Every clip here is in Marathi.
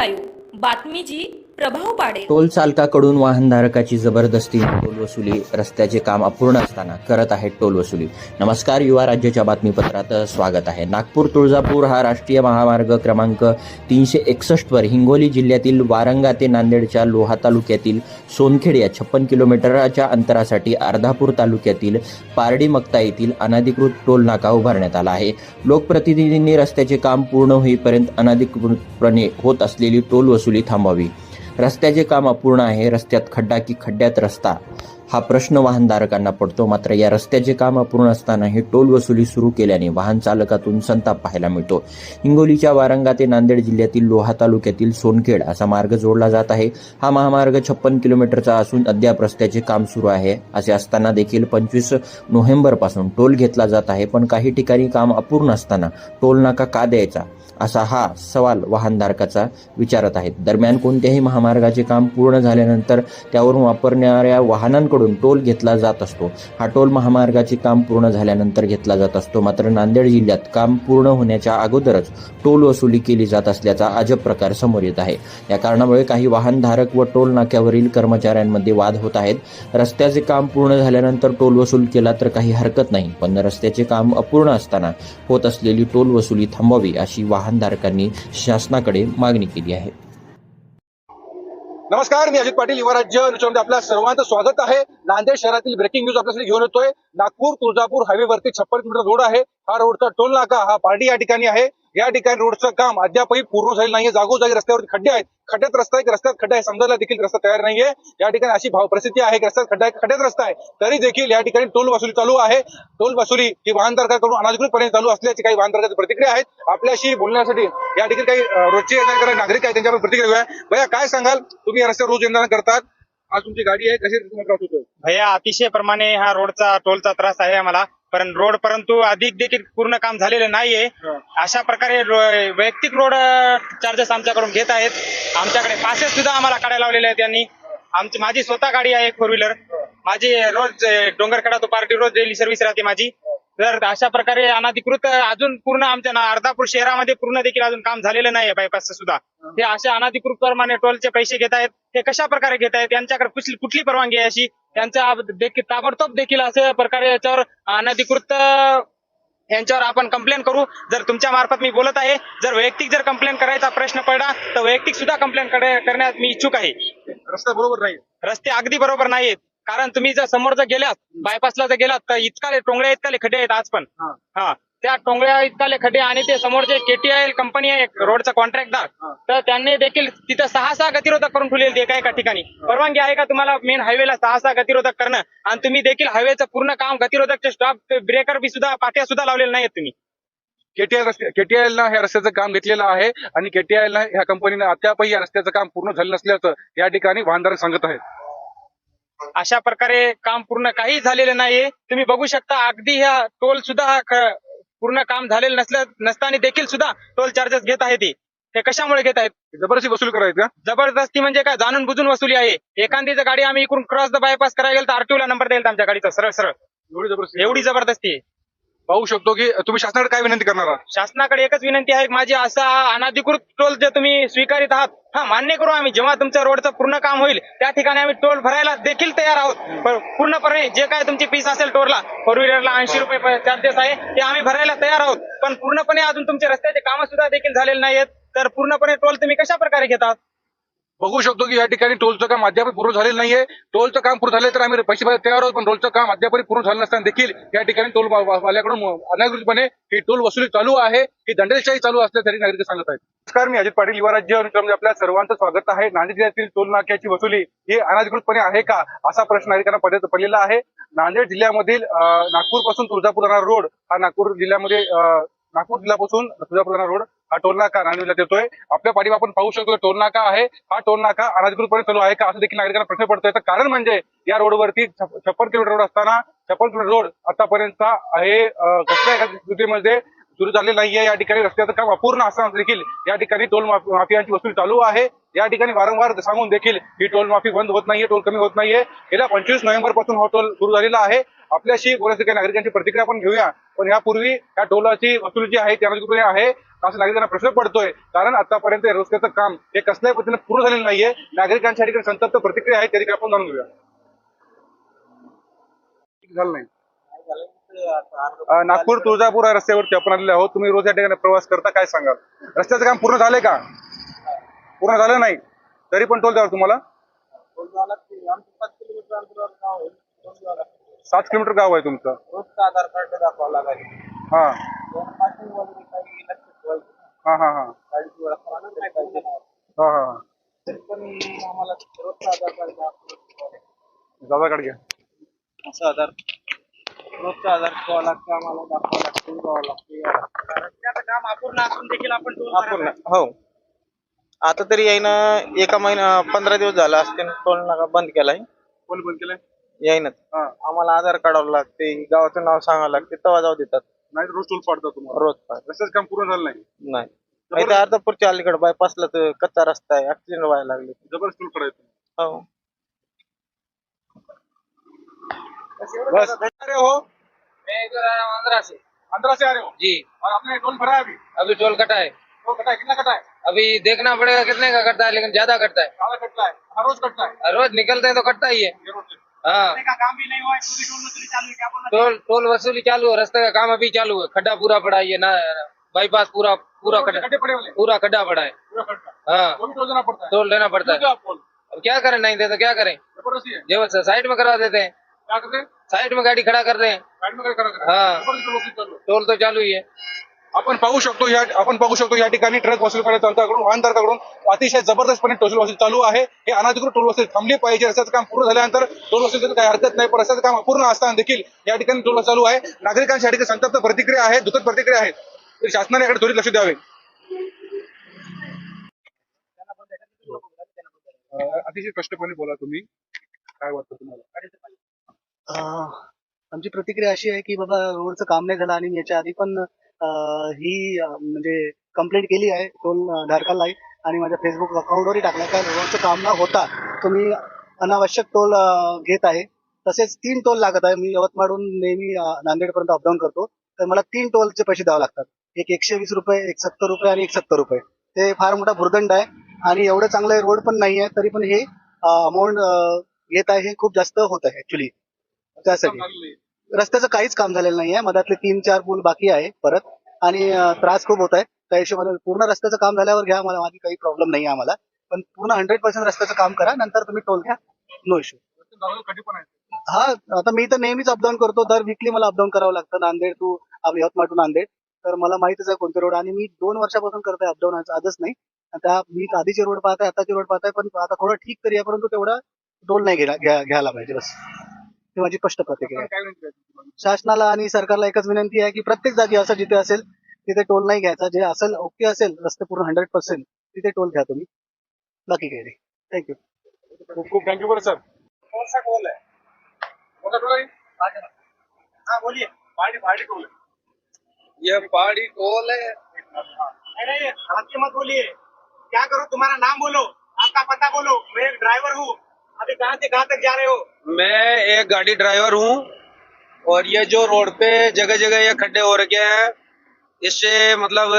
लाईव्ह बातमी जी प्रभाव पाडेल. टोल चालकाकडून वाहनधारकाची जबरदस्ती टोल वसुली रस्त्याचे काम अपूर्ण असताना करत आहेत टोल वसुली. नमस्कार युवा राज्याच्या बातमीपत्रात स्वागत आहे. नागपूर तुळजापूर हा राष्ट्रीय महामार्ग क्रमांक तीनशे एकसष्टवर हिंगोली जिल्ह्यातील वारंगा ते नांदेडच्या लोहा तालुक्यातील सोनखेड या छप्पन किलोमीटरच्या अंतरासाठी अर्धापूर तालुक्यातील पारडी मक्ता येथील अनधिकृत टोल नाका उभारण्यात आला आहे. लोकप्रतिनिधींनी रस्त्याचे काम पूर्ण होईपर्यंत अनधिकृतपणे होत असलेली टोल वसुली थांबवावी. रस्त्याचे काम अपूर्ण आहे. रस्त्यात खड्डा की खड्ड्यात रस्ता. हा प्रश्न वाहनधारकांना पडतो. मात्र या रस्त्याचे काम अपूर्ण असतानाही टोल वसुली सुरू केल्याने वाहन चालकातून संताप पाहायला मिळतो. हिंगोलीच्या वारंगा ते नांदेड जिल्ह्यातील लोहा तालुक्यातील सोनखेड असा मार्ग जोडला जात आहे. हा महामार्ग छप्पन किलोमीटरचा असून अद्याप रस्त्याचे काम सुरू आहे. असे असताना देखील पंचवीस नोव्हेंबरपासून टोल घेतला जात आहे. पण काही ठिकाणी काम अपूर्ण असताना टोल नाका का द्यायचा असा हा सवाल वाहनधारकाचा विचारत आहेत. दरम्यान कोणत्याही महामार्गाचे काम पूर्ण झाल्यानंतर त्यावरून वापरणाऱ्या वाहनांकडून टोल घेतला जात असतो. हा टोल महामार्गाचे काम पूर्ण झाल्यानंतर घेतला जात असतो. मात्र नांदेड जिल्ह्यात काम पूर्ण होण्याच्या अगोदरच टोल वसुली केली जात असल्याचा अजब प्रकार समोर येत आहे. या कारणामुळे काही वाहनधारक व टोल नाक्यावरील कर्मचाऱ्यांमध्ये वाद होत आहेत. रस्त्याचे काम पूर्ण झाल्यानंतर टोल वसूल केला तर काही हरकत नाही पण रस्त्याचे काम अपूर्ण असताना होत असलेली टोल वसुली थांबवावी अशी वाहनधारकांनी शासनाकडे मागणी केली आहे. नमस्कार मी अजित पाटील युवा राज्य न्यूजमध्ये आपल्या सर्वांचं स्वागत आहे. नांदेड शहरातील ब्रेकिंग न्यूज आपल्यासाठी घेऊन येतोय. नागपूर तुळजापूर हायवेवरती छप्पन किलोमीटर रोड आहे. हा रोडचा टोल नाका हा पार्टी या ठिकाणी आहे. या ठिकाणी रोडचं काम अद्यापही पूर्ण झालेलं नाहीये. जागोजागी रस्त्यावरती खड्डे आहेत. खड्ड्यात रस्ता आहे रस्त्यात खड्डा आहे. समजायला देखील रस्ता तयार नाहीये. या ठिकाणी अशी भाव परिस्थिती आहे रस्त्यात खड्डा आहे खड्ड्यात रस्ता आहे. तरी देखील या ठिकाणी टोल वसुली चालू आहे. टोल वसुली ही वाहनधारकाकडून अनाधिकृतपणे चालू असल्याची काही वाहनधारकाची प्रतिक्रिया आहेत. आपल्याशी बोलण्यासाठी या ठिकाणी काही रोजचे नागरिक आहेत त्यांच्यावर प्रतिक्रिया घेऊया. भैया काय सांगाल? तुम्ही या रस्त्यावर रोज येणार करतात. आज तुमची गाडी आहे कशी त्रास होतोय? भैया अतिशय प्रमाणे हा रोडचा टोलचा त्रास आहे आम्हाला. पण रोड परंतु अधिक देखील पूर्ण काम झालेलं नाहीये. अशा प्रकारे वैयक्तिक रोड चार्जेस आमच्याकडून घेत आहेत. अमच्याकडे पासेस सुद्धा आम्हाला काढायला लावलेले आहेत त्यांनी. आमची माझी स्वतः गाडी आहे फोर व्हीलर माझी रोज डोंगरकडा तो पार्टी रोज डेली सर्व्हिस राहते माझी. तर अशा प्रकारे अनधिकृत अजून पूर्ण आमच्या ना- अर्धापूर शहरामध्ये पूर्ण देखील अजून काम झालेलं नाहीये बायपासचं सुद्धा. ते अशा अनधिकृत प्रमाणे टोलचे पैसे घेत आहेत. ते कशा प्रकारे घेत आहेत? त्यांच्याकडे कुठली कुठली परवानगी आहे अशी त्यांच्या देखील ताबडतोब देखील अशा प्रकारे याच्यावर अनधिकृत यांच्यावर आपण कंप्लेंट करू. जर तुमच्या मार्फत मी बोलत आहे जर वैयक्तिक जर कंप्लेंट करायचा प्रश्न पडला तर वैयक्तिक सुद्धा कंप्लेंट करण्यास मी इच्छुक आहे. रस्ता बरोबर नाही. रस्ते अगदी बरोबर नाहीत कारण तुम्ही जर समोर जर गेलात बायपासला जर गेलात तर इतकाले टोंगळ्या इतकाले खड्डे आहेत आज पण. हा. त्या टोंगळ्या इतकाले खड्डे आणि ते समोरचे केटीआय कंपनी आहे रोडचा कॉन्ट्रॅक्टदार तर त्यांनी देखील तिथं सहा सहा गतिरोधक करून ठेवलेले एका एका ठिकाणी. परवानगी आहे का तुम्हाला मेन हायवेला सहा सहा गतिरोधक करणं? आणि तुम्ही देखील हायवेचं पूर्ण काम गतिरोधकचे स्टॉप ब्रेकर बी सुद्धा पाट्या सुद्धा लावलेल्या नाहीत तुम्ही. केटीआय रस्ते केटीआय ला ह्या रस्त्याचं काम घेतलेलं आहे आणि केटीआय ला ह्या कंपनीनं अद्यापही या रस्त्याचं काम पूर्ण झालं नसल्याचं या ठिकाणी वाहनदार सांगत आहेत. अशा प्रकारे काम पूर्ण काही झालेलं नाहीये. तुम्ही बघू शकता अगदी ह्या टोल सुद्धा पूर्ण काम झालेलं नसल्या नसताना देखील सुद्धा टोल चार्जेस घेत आहे ते. ते कशामुळे घेत आहेत? जबरदस्ती वसूल करायचं का? जबरदस्ती म्हणजे काय? जाणून बुजून वसुली आहे. एखादी जर गाडी आम्ही इकडून क्रॉस द बायपास करायला गेलो तर आरटीओ ला नंबर द्यायला आमच्या गाडीचा. सरळ सरळ. एवढी जबरदस्ती? एवढी जबरदस्ती आहे. पाहू शकतो की तुम्ही शासनाकडे काय विनंती करणार आहात? शासनाकडे एकच विनंती आहे माझी असा अनधिकृत टोल जे तुम्ही स्वीकारित आहात हा मान्य करू आम्ही. जेव्हा तुमच्या रोडचं पूर्ण काम होईल त्या ठिकाणी आम्ही टोल भरायला देखील तयार आहोत. पूर्णपणे जे काय तुमची फीस असेल टोलला फोर व्हीलरला ऐंशी रुपये चार्जेस आहे ते आम्ही भरायला तयार आहोत. पण पूर्णपणे अजून तुमचे रस्त्याचे कामं सुद्धा देखील झालेले नाहीत तर पूर्णपणे टोल तुम्ही कशा प्रकारे घेतात? बघू शकतो की या ठिकाणी टोलचं काम अद्याप पूर्ण झालेलं नाहीये. टोलचं काम पूर्ण झाले तर आम्ही पैसे तयार आहोत पण टोलचं काम अद्याप पूर्ण झालं नसताना देखील या ठिकाणी टोल वाल्याकडून अनाधिकृतपणे ही टोल वसुली चालू आहे ही दंडेलशाही चालू असल्याचं नागरिक सांगत आहेत. नमस्कार मी अजित पाटील युवा राज्य आपल्या सर्वांचं स्वागत आहे. नांदेड जिल्ह्यातील टोल नाक्याची वसुली ही अनाधिकृतपणे आहे का असा प्रश्न नागरिकांना पडत पडलेला आहे. नांदेड जिल्ह्यामधील नागपूरपासून तुळजापूर रोड हा नागपूर जिल्ह्यामध्ये नागपूर जिल्ह्यापासून तुळजापूर रोड हा टोल नाका नांदेड देतोय. आपल्या पाठीवर आपण पाहू शकतो टोल नाका आहे. हा टोल नाका अनाधिकृतपणे चालू आहे का असं देखील नागरिकांना प्रश्न पडतोय. तर कारण म्हणजे या रोडवरती छप्पन किलोमीटर रोड असताना छप्पन किलोमीटर रोड आतापर्यंत हे अं, कसल्या सुरू झाले नाहीये. या ठिकाणी रस्त्याचं काम अपूर्ण असताना देखील या ठिकाणी टोल माफियांची वसूल चालू आहे. या ठिकाणी वारंवार सांगून देखील ही टोल माफी बंद होत नाहीये टोल कमी होत नाहीये. गेल्या पंचवीस नोव्हेंबरपासून हा टोल सुरू झालेला आहे. आपल्याशी बोलायचं काही नागरिकांची प्रतिक्रिया आपण घेऊया. पण यापूर्वी या टोलाची वसुली जी आहे ती अनाधिकृतपणे आहे. असं नागरिकांना प्रश्न पडतोय. कारण आतापर्यंत रस्त्याचं काम हे कसल्याही पद्धतीने पूर्ण झालेलं नाहीये. नागरिकांच्या ठिकाणी संतप्त प्रतिक्रिया आहेत त्या ठिकाणी आपण जाणून घेऊया. झालं नाही. नागपूर तुळजापूर या रस्त्यावरती आपण आलेले आहोत. तुम्ही रोज या ठिकाणी प्रवास करता काय सांगाल? रस्त्याचं काम पूर्ण झालंय का? पूर्ण झालं नाही? तरी पण टोल द्यावं तुम्हाला? सात किलोमीटर गाव आहे तुमचं. आधार कार्ड दाखवावं लागेल हा पासिंग वगैरे काही लक्ष ठेवायचं हा हा हा. गाडीची ओळख मला नाही पाहिजे हा हा हा. तरी पण आम्हाला रोजचा आधार कार्ड घ्या. असं आधार. रोजचा आधार ठेवावं लागतं आम्हाला दाखवावं लागतं जावं लागतं काम अपूर्ण असून देखील आपण अपूर्ण हो. आता तरी यायना एका महिना पंधरा दिवस झाला असते टोल नाका बंद केलाय. कोण बंद केलंय? यायनाच. हा. आम्हाला आधार काढावं लागते गावाचं नाव सांगावं लागते तेव्हा जाऊ देतात. नाही रोज टोल पाडता तुम्हाला. रोज रस्त्याचं काम पूर्ण झालं नाही. नाही. अर्धापूरच्या अलीकडे बायपासला तर कच्चा रस्ता आहे ऍक्सिडेंट व्हायला लागले. ज़बरदस्त टोल पडायचं. हो. बस. अरे हो. मैं इधर आया हूँ आंध्रा से आंध्रा से आ रहे हो. जी. और आपने टोल भरा है अभी. अभी टोल कटा है टोल कटा है कितना कटा है अभी देखना पड़ेगा कितने का कटता है लेकिन ज़्यादा कटता है. ज़्यादा कटता है हर रोज कटता है रोज निकलते हैं तो कटता ही है. ये रोड से हाँ का काम भी नहीं हुआ है टोल टोल वसूली चालू है क्या बोलना टोल टोल वसूली चालू है रास्ते का काम अभी चालू है खड्डा पूरा पड़ा है ये ना बाईपास पूरा पूरा खड्डा खड्डे पड़े वाले? पूरा खड्डा पड़ा है। पूरा खड्डा? हाँ। वो भी टोल देना पड़ता है। टोल लेना पड़ता क्यों है। आप टोल? अब क्या करें नहीं दे तो क्या करें? जबरदस्ती है। जो साइड में करवा देते हैं। क्या करते हैं? साइड में गाड़ी खड़ा कर रहे हैं गाडी में करा करा। हाँ। जबरदस्त टोल वसूली चालू है। टोल तो चालू ही है। आपण पाहू शकतो या आपण पाहू शकतो या ठिकाणी ट्रक वसूल करण्याच्या तंत्राकडून वाहनधारकाकडून अतिशय जबरदस्तपणे टोल वसूल चालू आहे. हे अनाधिकृत टोल वसूल थांबली पाहिजे. रस्त्याचं काम पूर्ण झाल्यानंतर टोल वसूल काही हरकत नाही पण रस्त्याचं काम अपूर्ण असताना देखील या ठिकाणी टोल चालू आहे. नागरिकांच्या या ठिकाणी संतप्त प्रतिक्रिया आहेत दुखद प्रतिक्रिया आहेत तर शासनाने याकडे त्वरित लक्ष द्यावे. अतिशय स्पष्टपणे बोला तुम्ही. काय वाटतं तुम्हाला? अं, आमची प्रतिक्रिया अशी आहे की बाबा रोडचं काम नाही झालं आणि याच्या आधी पण ही म्हणजे कंप्लेंट केली आहे. टोल धारकालाही आणि माझ्या फेसबुक अकाउंटवरही टाकला का रोडचं काम न होता तुम्ही अनावश्यक टोल घेत आहे. तसेच तीन टोल लागत आहे. मी यवतमाळहून नेहमी नांदेडपर्यंत अपडाऊन करतो. तर मला तीन टोलचे पैसे द्यावे लागतात. एक एकशे वीस रुपये एक सत्तर रुपये आणि एक सत्तर रुपये. ते फार मोठा भुर्दंड आहे आणि एवढं चांगलं रोड पण नाही आहे. तरी पण हे अमाऊंट घेत आहे हे खूप जास्त होत आहे ऍक्च्युली त्यासाठी. रस्त्याचं काहीच काम झालेलं नाही आहे मधातले तीन चार पूल बाकी आहे परत. आणि त्रास खूप होत आहे. त्या हिशोबाने पूर्ण रस्त्याचं काम झाल्यावर घ्या मला. माझी काही प्रॉब्लेम नाही आहे आम्हाला. पण पूर्ण हंड्रेड पर्सेंट रस्त्याचं काम करा. नंतर तुम्ही टोल घ्या. नो इश्यू पण हा आता मी तर नेहमीच अपडाऊन करतो. दर विकली मला अपडाऊन करावं लागतं. नांदेड टू आपलं यवतमाळ टू नांदेड. तर मला माहितच आहे कोणते रोड आणि मी दोन वर्षापासून करतोय अपडाऊन आजच नाही. त्या मी आधीचे रोड पाहताय आताचे रोड पाहताय. पण आता थोडं ठीक तरी आहे. परंतु तेवढा टोल नाही घ्यायला पाहिजे. बस. ही माझी स्पष्ट प्रतिक्रिया आहे शासनाला आणि सरकारला एकच विनंती आहे की प्रत्येक जागी असं जिथे असेल तिथे टोल नाही घ्यायचा जे असेल ओके असेल रस्ते पूर्ण हंड्रेड पर्सेंट तिथे टोल घ्या तुम्ही बाकी काही नाही थँक्यू खूप खूप थँक्यू बरं सर कौन सा टोल है कोणता टोल आहे हाँ बोलिए पहाडी पहाडी टोल आहे. ये पहाड़ी टोल है मत बोलिए क्या करो तुम्हारा नाम बोलो आपका पता बोलो मैं एक ड्राइवर हूँ अभी कहाँ से कहाँ तक जा रहे हो? मैं एक गाड़ी ड्राइवर हूँ और ये जो रोड पे जगह जगह ये खड्डे हो रखे हैं इससे मतलब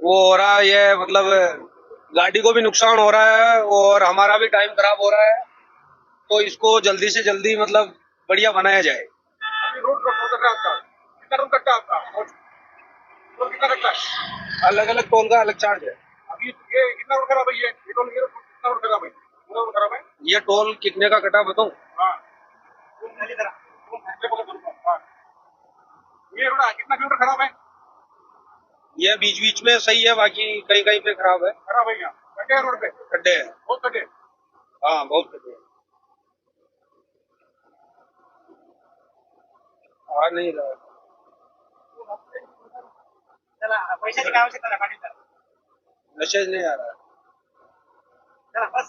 वो हो रहा है ये मतलब गाड़ी को भी नुकसान हो रहा है और हमारा भी टाइम खराब हो रहा है तो इसको जल्दी से जल्दी मतलब बढ़िया बनाया जाए। अलग अलग टोल का अलग चार्ज है। अभी ये कितना खराब है ये? टोल खराब है? ये टोल कितने का कटा बताऊँ? हाँ। हाँ। ये रोड कितना किलोमीटर खराब है? ये बीच बीच में सही है बाकी कहीं कहीं पे खराब है। खराब है क्या? कटे रोड पे? खड्डे हैं। बहुत कटे हाँ। बहुत खड्डे हैं। आ नहीं रहा। चला नाही पाटील सर. मैसेज नहीं आ रहा। चला बस